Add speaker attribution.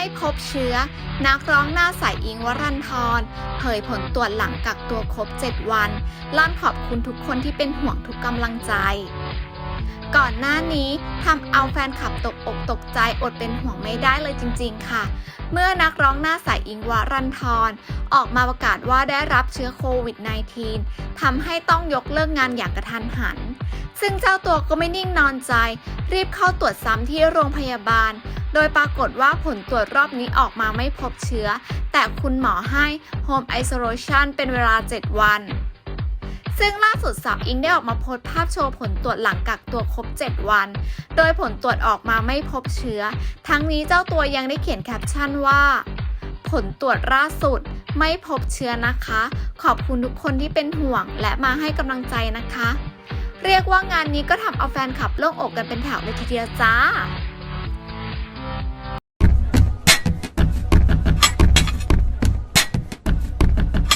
Speaker 1: ไม่พบเชื้อ นักร้องหน้าใสอิงวรันทรเผยผลตรวจหลังกักตัวครบ 7 วันลั่นขอบคุณทุกคนที่เป็นห่วงทุกกำลังใจ ก่อนหน้านี้ทำเอาแฟนคลับตกอกตกใจอดเป็นห่วงไม่ได้เลยจริง ๆ ค่ะ เมื่อนักร้องหน้าใสอิงค์วรันทรออกมาประกาศว่าได้รับเชื้อโควิด -19 ทำให้ต้องยกเลิกงานอย่างกระทันหันซึ่งเจ้าตัวก็ไม่นิ่งนอนใจ รีบเข้าตรวจซ้ำที่โรงพยาบาล โดยปรากฏว่าผลตรวจรอบนี้ออกมาไม่พบเชื้อ แต่คุณหมอให้ Home Isolation เป็นเวลา 7 วัน ซึ่งล่าสุดสาวอิงได้ออกมาโพสต์ภาพโชว์ผลตรวจหลังกักตัวครบ 7 วัน โดยผลตรวจออกมาไม่พบเชื้อ ทั้งนี้เจ้าตัวยังได้เขียนแคปชั่นว่า ผลตรวจล่าสุดไม่พบเชื้อนะคะ ขอบคุณทุกคนที่เป็นห่วงและมาให้กำลังใจนะคะ เรียกว่างานนี้ก็ทำเอาแฟนคลับโล่งอกกันเป็นแถวเลยทีเดียวจ้า